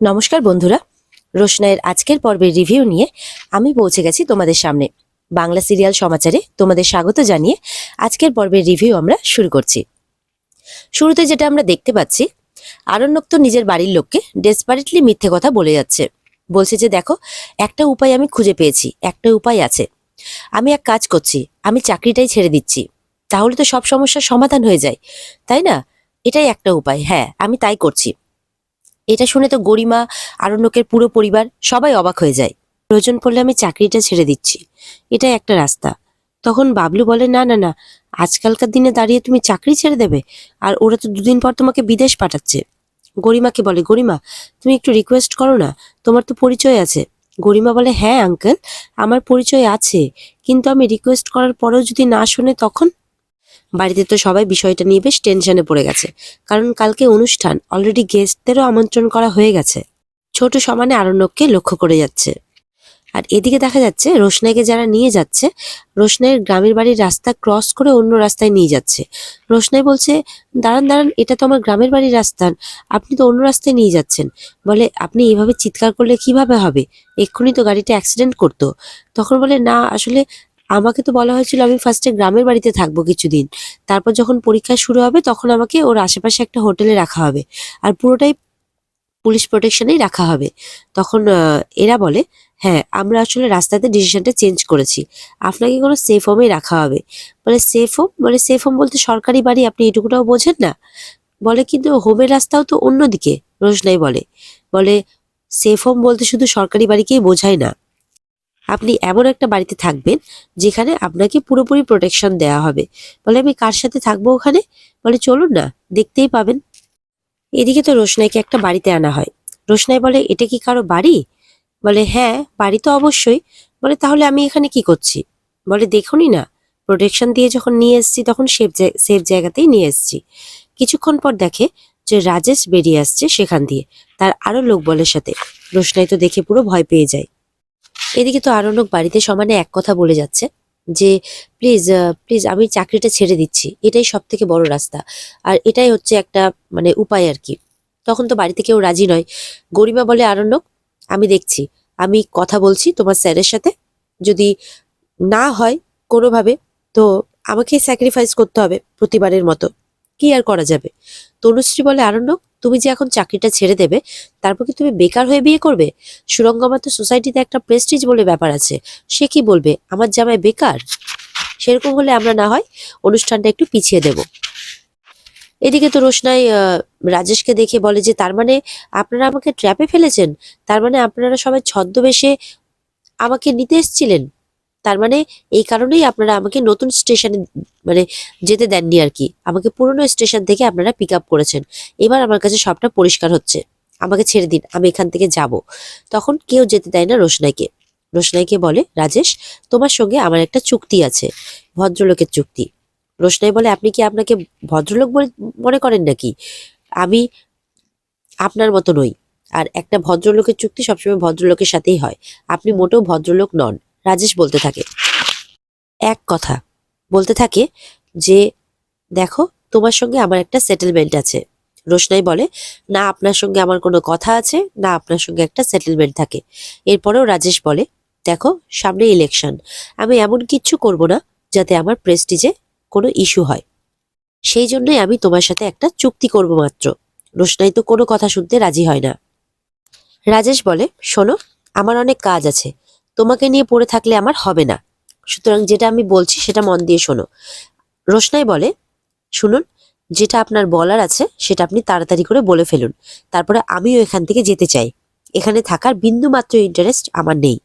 নমস্কার বন্ধুরা। রোশনাইয়ের আজকের পর্বের রিভিউ নিয়ে আমি পৌঁছে গেছি তোমাদের সামনে। বাংলা সিরিয়াল সমাচারে তোমাদের স্বাগত জানিয়ে আজকের পর্বের রিভিউ আমরা শুরু করছি। শুরুতে যেটা আমরা দেখতে পাচ্ছি আরণ্যক তো নিজের বাড়ির লোককে ডেসপারেটলি মিথ্যে কথা বলে যাচ্ছে। বলছে যে, দেখো, একটা উপায় আমি খুঁজে পেয়েছি, একটা উপায় আছে। আমি এক কাজ করছি, আমি চাকরিটাই ছেড়ে দিচ্ছি। তাহলে তো সব সমস্যার সমাধান হয়ে যায়, তাই না? এটাই একটা উপায় হ্যাঁ আমি তাই করছি। এটা শুনে তো গরিমা, আরণ্যকের পুরো পরিবার সবাই অবাক হয়ে যায়। প্রয়োজন পড়লে আমি চাকরিটা ছেড়ে দিচ্ছি। এটাই একটা রাস্তা। তখন বাবলু বলে, না না না, আজকালকার দিনে দাঁড়িয়ে তুমি চাকরি ছেড়ে দেবে, আর ওরা তো দুদিন পর তোমাকে বিদেশ পাঠাচ্ছে। গরিমাকে বলে, গরিমা, তুমি একটু রিকোয়েস্ট করো না, তোমার তো পরিচয় আছে। গরিমা বলে হ্যাঁ আঙ্কেল আমার পরিচয় আছে, কিন্তু আমি রিকোয়েস্ট করার পরেও যদি না শোনে তখন? বাড়িতে তো সবাই বিষয়টা নিয়ে বেশ টেনশনে পড়ে গেছে। কারণ কালকে অনুষ্ঠান অলরেডি গেস্টদেরও আমন্ত্রণ করা হয়ে গেছে। ছোট সমানে আরণ্যককে লক্ষ্য করে যাচ্ছে। আর এদিকে দেখা যাচ্ছে, রোশনাইকে যারা নিয়ে যাচ্ছে, রোশনাইয়ের গ্রামের বাড়ির রাস্তা ক্রস করে অন্য রাস্তায় নিয়ে যাচ্ছে। রোশনাই বলছে, দাঁড়ান দাঁড়ান, এটা তো আমার গ্রামের বাড়ির রাস্তা। আপনি তো অন্য রাস্তায় নিয়ে যাচ্ছেন। বলে, আপনি এভাবে চিৎকার করলে কীভাবে হবে? এক্ষুনি তো গাড়িটা অ্যাক্সিডেন্ট করতো। তখন বলে, না, আসলে আমাকে তো বলা হয়েছিল আমি ফার্স্টে গ্রামের বাড়িতে থাকব কিছুদিন। তারপর যখন পরীক্ষা শুরু হবে তখন আমাকে ওর আশেপাশে একটা হোটেলে রাখা হবে। আর পুরোটাই পুলিশ প্রোটেকশনেই রাখা হবে। তখন এরা বলে হ্যাঁ আমরা আসলে রাস্তাতে ডিসিশনটা চেঞ্জ করেছি। আপনাকে কোনো সেফ হোমেই রাখা হবে। বলে সেফ হোম মানে সেফ হোম বলতে সরকারি বাড়ি আপনি এটুকুটাও বোঝেন না? বলে, কিন্তু হোমের রাস্তাও তো অন্যদিকে। রোশনাই বলে বলে সেফ হোম বলতে শুধু সরকারি বাড়িকেই বোঝায় না। আপনি এমন একটা বাড়িতে থাকবেন যেখানে আপনাকে পুরোপুরি প্রোটেকশন দেওয়া হবে। বলে আমি কার সাথে থাকব ওখানে? বলে চলুন না, দেখতেই পাবেন। এদিকে তো রোশনাইকে একটা বাড়িতে আনা হয়। রোশনাই বলে, এটা কি কারও বাড়ি? বলে হ্যাঁ বাড়ি তো অবশ্যই। বলে, তাহলে আমি এখানে কি করছি? বলে, দেখুনই না প্রোটেকশন দিয়ে যখন নিয়ে এসেছি তখন সেফ সেফ জায়গাতেই নিয়ে এসেছি। কিছুক্ষণ পর দেখে যে রাজেশ বেরিয়ে আসছে সেখান দিয়ে, তার আরও লোক বলের সাথে। রোশনাই তো দেখে পুরো ভয় পেয়ে যায়। এদিকে তো আরও লোক বাড়িতে সমানে এক কথা বলে যাচ্ছে যে, প্লিজ প্লিজ, আমি চাকরিটা ছেড়ে দিচ্ছি। এটাই সব থেকে বড় রাস্তা। আর এটাই হচ্ছে একটা মানে উপায় আর কি। তখন তো বাড়িতে কেউ রাজি নয়। গরিমা বলে আরণ্যক আমি দেখছি। আমি কথা বলছি তোমার স্যারের সাথে। যদি না হয় কোনোভাবে, তো আমাকে স্যাক্রিফাইস করতে হবে প্রতিবারের মতো। কি আর করা যাবে? তনুশ্রী বলে আরণ্যক তুমি যে এখন চাকরিটা ছেড়ে দেবে, তারপর কি তুমি বেকার হয়ে বিয়ে করবে? সুরঙ্গমা তো সোসাইটিতে একটা প্রেস্টিজ বলে ব্যাপার আছে। সে কি বলবে? আমার জামাই বেকার? সেরকম হলে আমরা না হয় অনুষ্ঠানটা একটু পিছিয়ে দেব। এদিকে তো রোশনাই রাজেশকে দেখে বলে যে, তার মানে আপনারা আমাকে ট্র্যাপে ফেলেছেন? তার মানে আপনারা সবাই ছদ্মবেশে আমাকে নিতে এসেছিলেন? তার মানে এই কারণেই আপনারা আমাকে নতুন স্টেশনে মানে যেতে দেননি আর কি। আমাকে পুরনো স্টেশন থেকে আপনারা পিক আপ করেছেন। এবার আমার কাছে সবটা পরিষ্কার হচ্ছে। আমাকে ছেড়ে দিন, আমি এখান থেকে যাব। তখন কেউ যেতে দেয় না রোশনাইকে। রোশনাইকে বলে, রাজেশ, তোমার সঙ্গে আমার একটা চুক্তি আছে, ভদ্রলোকের চুক্তি। রোশনাই বলে, আপনি কি আপনাকে ভদ্রলোক বলে, মনে করেন নাকি? আমি আপনার মতো নই। আর একটা ভদ্রলোকের চুক্তি সবসময় ভদ্রলোকের সাথেই হয়। আপনি মোটেও ভদ্রলোক নন। রাজেশ বলতে থাকে। এক কথা, বলতে থাকে যে, দেখো, তোমার সঙ্গে আমার একটা সেটেলমেন্ট আছে। রোশনাই বলে, না, আপনার সঙ্গে আমার কোনো কথা আছে, না, আপনার সঙ্গে একটা সেটেলমেন্ট থাকে। এরপরেও রাজেশ বলে, দেখো, সামনে ইলেকশন আমি এমন কিচ্ছু করব না যাতে আমার প্রেস্টিজে কোনো ইস্যু হয়। সেই জন্যই আমি তোমার সাথে একটা চুক্তি করব মাত্র। রোশনাই তো কোনো কথা শুনতে রাজি হয় না। রাজেশ বলে, শোনো, আমার অনেক কাজ আছে। তোমাকে নিয়ে পড়ে থাকলে আমার হবে না। সুতরাং যেটা আমি বলছি সেটা মন দিয়ে শোনো। রোশনাই বলে, শুনুন, যেটা আপনার বলার আছে সেটা আপনি তাড়াতাড়ি করে বলে ফেলুন। তারপরে আমিও এখান থেকে যেতে চাই। এখানে থাকার বিন্দু মাত্র ইন্টারেস্ট আমার নেই।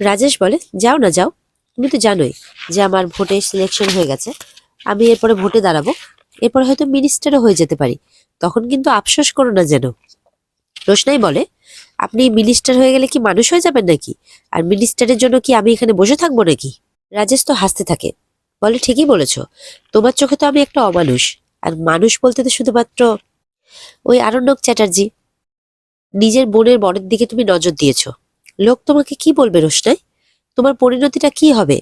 রাজেশ বলে, যাও না, যাও। তুমি তো জানোই যে আমার ভোটে সিলেকশন হয়ে গেছে। আমি এরপরে ভোটে দাঁড়াবো। এরপরে হয়তো মিনিস্টারও হয়ে যেতে পারি। তখন কিন্তু আফসোস করো না যেন। রোশনাই বলে আপনি মিনিস্টার হয়ে গেলে কি মানুষ হয়ে যাবেন নাকি? আর মিনিস্টারের জন্য কি আমি এখানে বসে থাকব নাকি? রাজেশ তো হাসতে থাকে। বলে, ঠিকই বলেছ। তোমার চোখে তো আমি একটা অমানুষ। আর মানুষ বলতে তো শুধুমাত্র ওই আরণ্যক চ্যাটার্জি। নিজের বোনের বরের দিকে তুমি নজর দিয়েছ। লোক তোমাকে কি বলবে রোশনাই? তোমার পরিণতিটা কি হবে?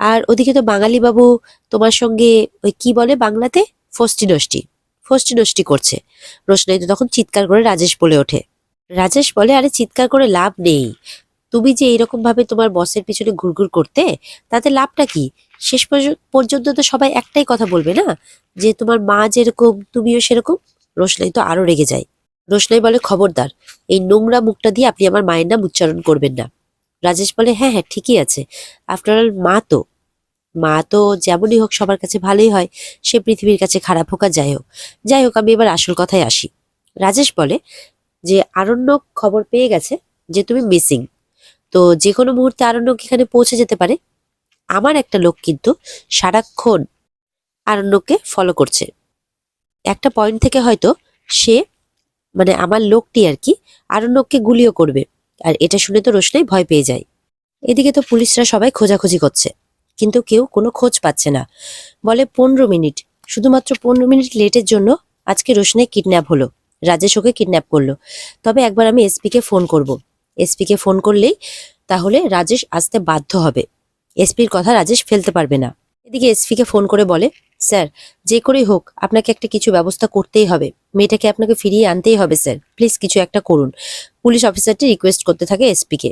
আর ওদিকে তো বাঙালি বাবু তোমার সঙ্গে ওই কি বলে বাংলাতে? ফষ্টি নষ্টি ফষ্টি নষ্টি করছে। রোশনাই তো তখন চিৎকার করে রাজেশ বলে ওঠে। রাজেশ বলে, আরে চিৎকার করে লাভ নেই। তুমি যে এইরকম ভাবে তোমার বসের পিছনে ঘুরঘুর করতে, তাতে লাভটা কি? শেষ পর্য- পর্যন্ত তো সবাই একটাই কথা বলবে না? যে তোমার মা যেরকম, তুমিও সেরকম? রোশনাই তো আরও রেগে যায়। রোশনাই বলে, খবরদার, এই নোংরা মুখটা দিয়ে আপনি আমার মায়ের নাম উচ্চারণ করবেন না। রাজেশ বলে হ্যাঁ হ্যাঁ ঠিকই আছে। আফটার অল মা তো। মা তো যেমনই হোক সবার কাছে ভালোই হয়, সে পৃথিবীর কাছে খারাপ হোক আর যাই হোক। যাই হোক, আমি এবার আসল কথায় আসি। রাজেশ বলে যে আরণ্যক খবর পেয়ে গেছে যে তুমি মিসিং তো যে কোনো মুহূর্তে আরণ্যক এখানে পৌঁছে যেতে পারে। আমার একটা লোক কিন্তু সারাক্ষণ আরণ্যককে ফলো করছে। একটা পয়েন্ট থেকে হয়তো সে মানে আমার লোকটি আর কি, আরণ্যককে গুলিও করবে। আর এটা শুনে তো রোশনাই ভয় পেয়ে যায়। এদিকে তো পুলিশরা সবাই খোঁজাখুঁজি করছে। কিন্তু কেউ কোনো খোঁজ পাচ্ছে না। বলে পনেরো মিনিট। শুধুমাত্র পনেরো মিনিট লেটের জন্য আজকে রোশনাই কিডন্যাপ হলো। রাজেশ ওকে কিডন্যাপ করল। তবে একবার আমি এসপিকে ফোন করব। এসপিকে ফোন করলেই তাহলে রাজেশ আসতে বাধ্য হবে। এসপির কথা রাজেশ ফেলতে পারবে না। এদিকে এসপিকে ফোন করে বলে, স্যার, যে করেই হোক, আপনাকে একটা কিছু ব্যবস্থা করতেই হবে। মেয়েটাকে আপনাকে ফিরিয়ে আনতেই হবে, স্যার। প্লিজ কিছু একটা করুন। পুলিশ অফিসারটি রিকোয়েস্ট করতে থাকে এসপিকে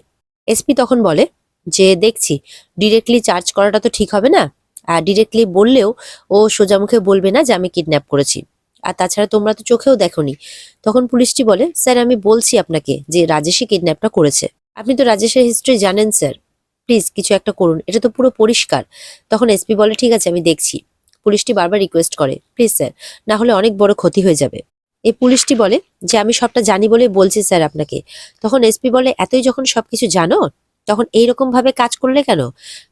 এসপি তখন বলে, যে দেখছি ডিরেক্টলি চার্জ করাটা তো ঠিক হবে না। আর ডিরেক্টলি বললেও ও সোজামুখে বলবে না যে আমি কিডন্যাপ করেছি। আর তাছাড়া তোমরা তো চোখেও দেখোনি। তখন পুলিশটি বলে, স্যার, আমি বলছি আপনাকে যে রাজেশই কিডন্যাপটা করেছে। আপনি তো রাজেশের হিস্ট্রি জানেন, স্যার। প্লিজ কিছু একটা করুন। এটা তো পুরো পরিষ্কার। তখন এসপি বলে, ঠিক আছে, আমি দেখছি। পুলিশটি বারবার রিকোয়েস্ট করে প্লিজ স্যার, না হলে অনেক বড় ক্ষতি হয়ে যাবে। এই পুলিশটি বলে, যে আমি সবটা জানি বলে বলছি, স্যার, আপনাকে। তখন এসপি বলে, এতই যখন সবকিছু জানো, তখন এইরকম ভাবে কাজ করলে কেন?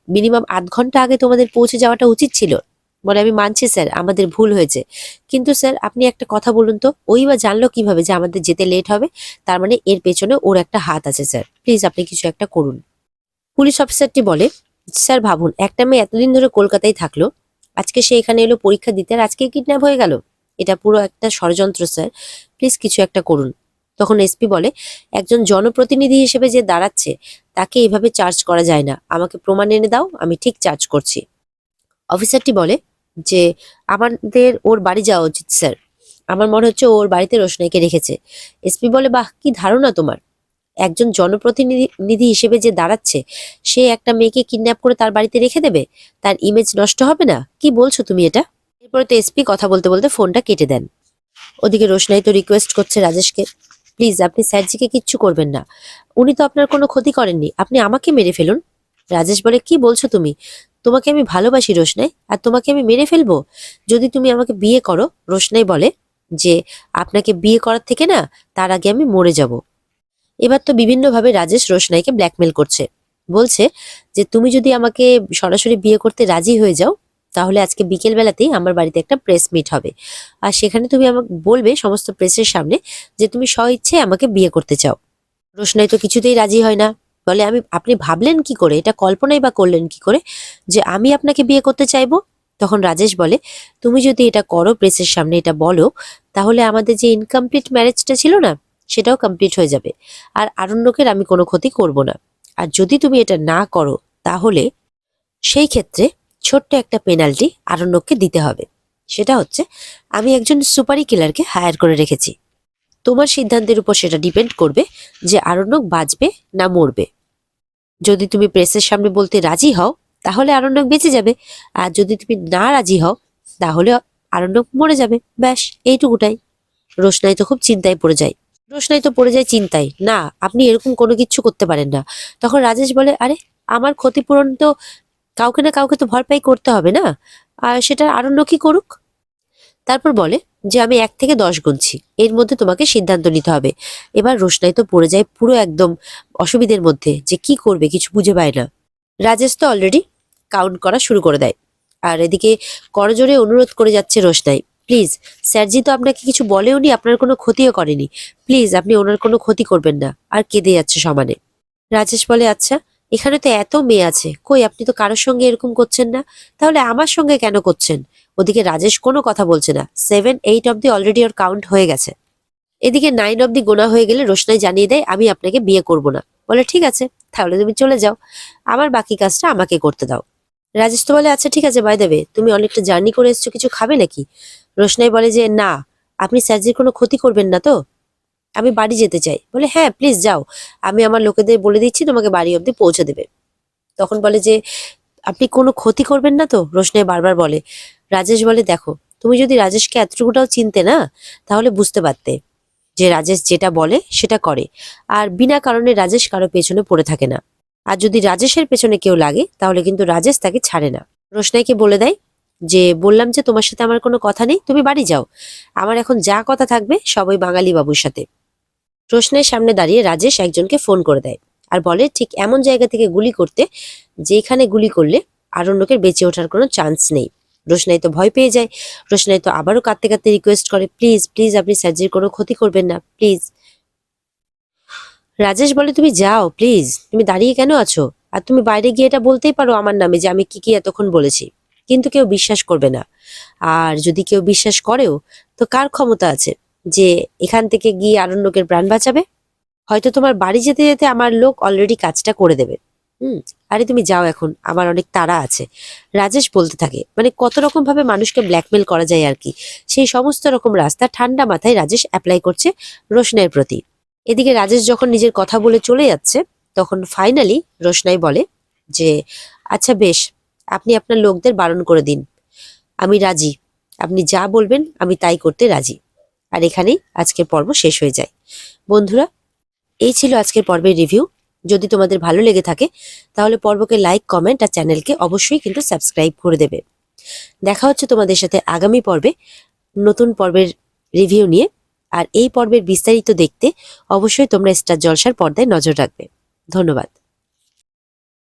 মিনিমাম আধ ঘণ্টা আগে তোমাদের পৌঁছে যাওয়াটা উচিত ছিল। বলে আমি মানছি স্যার, আমাদের ভুল হয়েছে। কিন্তু স্যার, আপনি একটা কথা বলুন তো, ওই বা জানলো কীভাবে যে আমাদের যেতে লেট হবে? তার মানে এর পেছনে ওর একটা হাত আছে স্যার। প্লিজ আপনি কিছু একটা করুন। পুলিশ অফিসারটি বলে, স্যার ভাবুন, একটা মেয়ে এতদিন ধরে কলকাতায় থাকল, আজকে সে এখানে এলো পরীক্ষা দিতে আর আজকে কিডন্যাপ হয়ে গেল। এটা পুরো একটা ষড়যন্ত্র স্যার। প্লিজ কিছু একটা করুন। তখন এসপি বলে, একজন জনপ্রতিনিধি হিসেবে যে দাঁড়াচ্ছে, তাকে এভাবে চার্জ করা যায় না। আমাকে প্রমাণ এনে দাও, আমি ঠিক চার্জ করছি। অফিসারটি বলে যে আমাদের ওর বাড়ি যাওয়া উচিত, স্যার। আমার মনে হচ্ছে ওর বাড়িতে রোশনাইকে রেখেছে। এসপি বলে, বাহ, কি ধারণা তোমার? একজন জনপ্রতিনিধি নিধি হিসেবে যে দাঁড়াচ্ছে, সে একটা মেয়েকে কিডন্যাপ করে তার বাড়িতে রেখে দেবে? তার ইমেজ নষ্ট হবে না? কি বলছো তুমি এটা? এরপরে তো এসপি কথা বলতে বলতে ফোনটা কেটে দেন। ওদিকে রোশনাই তো রিকোয়েস্ট করছে রাজেশকে, প্লিজ, আপনি স্যারজিকে কিচ্ছু করবেন না। উনি তো আপনার কোনো ক্ষতি করেননি। আপনি আমাকে মেরে ফেলুন। রাজেশ বলে, কি বলছো তুমি? তোমাকে আমি ভালোবাসি রোশনাই, আর তোমাকে আমি মেরে ফেলব। যদি তুমি আমাকে বিয়ে করো, রোশনাই বলে যে আপনাকে বিয়ে করার থেকে না, তার আগে আমি মরে যাব। এবার তো বিভিন্নভাবে রাজেশ রোশনাইকে ব্ল্যাকমেল করছে। বলছে যে, তুমি যদি আমাকে সরাসরি বিয়ে করতে রাজি হয়ে যাও, তাহলে আজকে বিকেল বেলাতেই আমার বাড়িতে একটা প্রেস মিট হবে। আর সেখানে তুমি আমাকে বলবে সমস্ত প্রেসের সামনে যে, তুমি স্ব ইচ্ছে আমাকে বিয়ে করতে চাও। রোশনাই তো কিছুতেই রাজি হয় না। বলে, আমি, আপনি ভাবলেন কি করে? এটা কল্পনাই বা করলেন কি করে? যে আমি আপনাকে বিয়ে করতে চাইব? তখন রাজেশ বলে, তুমি যদি এটা করো প্রেসের সামনে, এটা বলো, তাহলে আমাদের যে ইনকমপ্লিট ম্যারেজটা ছিল না, সেটাও কমপ্লিট হয়ে যাবে। আর আরণ্যকের আমি কোনো ক্ষতি করব না। আর যদি তুমি এটা না করো, তাহলে সেই ক্ষেত্রে ছোট্ট একটা পেনাল্টি আরণ্যককে দিতে হবে। সেটা হচ্ছে, আমি একজন সুপারি কিলারকে হায়ার করে রেখেছি। তোমার সিদ্ধান্তের উপর সেটা ডিপেন্ড করবে যে আরণ্যক বাঁচবে না মরবে। যদি তুমি প্রেসের সামনে বলতে রাজি হও, তাহলে আরণ্যক বেঁচে যাবে। আর যদি তুমি না রাজি হও, তাহলে আরণ্যক মরে যাবে। ব্যাস, এইটুকুটাই। রোশনাই তো খুব চিন্তায় পড়ে যায়। রোশনাই তো পড়ে যায় চিন্তায়। না, আপনি এরকম কোনো কিছু করতে পারেন না। তখন রাজেশ বলে, আরে, আমার ক্ষতিপূরণ তো কাউকে না কাউকে তো ভরপাই করতে হবে না। আর সেটা আরণ্যকই করুক। তারপর বলে যে আমি এক থেকে দশ গুনছি। এর মধ্যে তোমাকে সিদ্ধান্ত নিতে হবে। এবার রোশনাই তো পড়ে যায় পুরো একদম অসুবিধের মধ্যে যে কি করবে কিছু বুঝে পায় না। রাজেশ তো অলরেডি কাউন্ট করা শুরু করে দেয়। আর এদিকে করজোরে অনুরোধ করে যাচ্ছে রোশনাই। প্লিজ, স্যারজি তো আপনাকে কিছু বলেওনি, আপনার কোনো ক্ষতিও করেনি। প্লিজ, আপনি ওনার কোনো ক্ষতি করবেন না। আর কেঁদে যাচ্ছে সমানে। রাজেশ বলে আচ্ছা এখানে তো এত মেয়ে আছে। কই, আপনি তো কারোর সঙ্গে এরকম করছেন না। তাহলে আমার সঙ্গে কেন করছেন? ওদিকে রাজেশ কোনো কথা বলছে না। সেভেন এইট অব্দি অলরেডি ওর কাউন্ট হয়ে গেছে। এদিকে নাইন অব্দি গোনা হয়ে গেলে রোশনাই জানিয়ে দেয়, আমি আপনাকে বিয়ে করব না। বলে, ঠিক আছে, তাহলে তুমি চলে যাও। আমার বাকি কাজটা আমাকে করতে দাও। রাজেশ তো বলে আচ্ছা ঠিক আছে বাই দেবে তুমি অনেকটা জার্নি করে এসছো, কিছু খাবে নাকি? রোশনাই বলে যে, না, আপনি স্যারজির কোনো ক্ষতি করবেন না তো? আমি বাড়ি যেতে চাই। বলে হ্যাঁ প্লিজ যাও। আমি আমার লোকেদের বলে দিচ্ছি, তোমাকে বাড়ি অবধি পৌঁছে দেবে। তখন বলে যে, আপনি কোনো ক্ষতি করবেন না তো? রোশনাই বারবার বলে রাজেশ বলে, দেখো, তুমি যদি রাজেশকে এতটুকুটাও চিনতে না, তাহলে বুঝতে পারতে যে রাজেশ যেটা বলে, সেটা করে। আর বিনা কারণে রাজেশ কারও পেছনে পড়ে থাকে না। আর যদি রাজেশের পেছনে কেউ লাগে, তাহলে কিন্তু রাজেশ তাকে ছাড়ে না। রোশনাইকে বলে দেয় যে, বললাম যে তোমার সাথে আমার কোনো কথা নেই, তুমি বাড়ি যাও। আমার এখন যা কথা থাকবে, সবই বাঙালি বাবুর সাথে। রোশনাইয়ের সামনে দাঁড়িয়ে রাজেশ একজনকে ফোন করে দেয় আর বলে, ঠিক এমন জায়গা থেকে গুলি করতে যেখানে গুলি করলে আরণ্যকের বেঁচে ওঠার কোনো চান্স নেই। রোশনাই তো ভয় পেয়ে যায়। রোশনাই তো আবারও কাঁদতে কাঁদতে রিকোয়েস্ট করে প্লিজ প্লিজ আপনি স্যারজির কোনো ক্ষতি করবেন না প্লিজ রাজেশ বলে, তুমি যাও প্লিজ তুমি দাঁড়িয়ে কেন আছো? আর তুমি বাইরে গিয়ে এটা বলতেই পারো আমার নামে যে আমি কি কি এতক্ষণ বলেছি। কিন্তু কেউ বিশ্বাস করবে না। আর যদি কেউ বিশ্বাস করেও, তো কার ক্ষমতা আছে যে এখান থেকে গিয়ে আরণ্যকের প্রাণ বাঁচাবে? হয়তো তোমার বাড়ি যেতে যেতে আমার লোক অলরেডি কাজটা করে দেবে। হুম, আরে তুমি যাও এখন, আমার অনেক তাড়া আছে। রাজেশ বলতে থাকে মানে কত রকম ভাবে মানুষকে ব্ল্যাকমেল করা যায় আর কি, সেই সমস্ত রকম রাস্তা ঠান্ডা মাথায় রাজেশ অ্যাপ্লাই করছে রোশনাইয়ের প্রতি। এদিকে রাজেশ যখন নিজের কথা বলে চলে যাচ্ছে, তখন ফাইনালি রোশনাই বলে যে আচ্ছা বেশ, আপনি আপনার লোকদের বারণ করে দিন। আমি রাজি, আপনি যা বলবেন আমি তাই করতে রাজি। আর এখানেই আজকের পর্ব শেষ হয়ে যায়। বন্ধুরা, এই ছিল আজকের পর্বের রিভিউ যদি তোমাদের ভালো লেগে থাকে, তাহলে পর্বকে লাইক কমেন্ট আর চ্যানেলকে অবশ্যই কিন্তু সাবস্ক্রাইব করে দেবে। দেখা হচ্ছে তোমাদের সাথে আগামী পর্বে নতুন পর্বের রিভিউ নিয়ে। আর এই পর্বের বিস্তারিত দেখতে অবশ্যই তোমরা স্টার জলসার পর্দায় নজর রাখবে। ধন্যবাদ।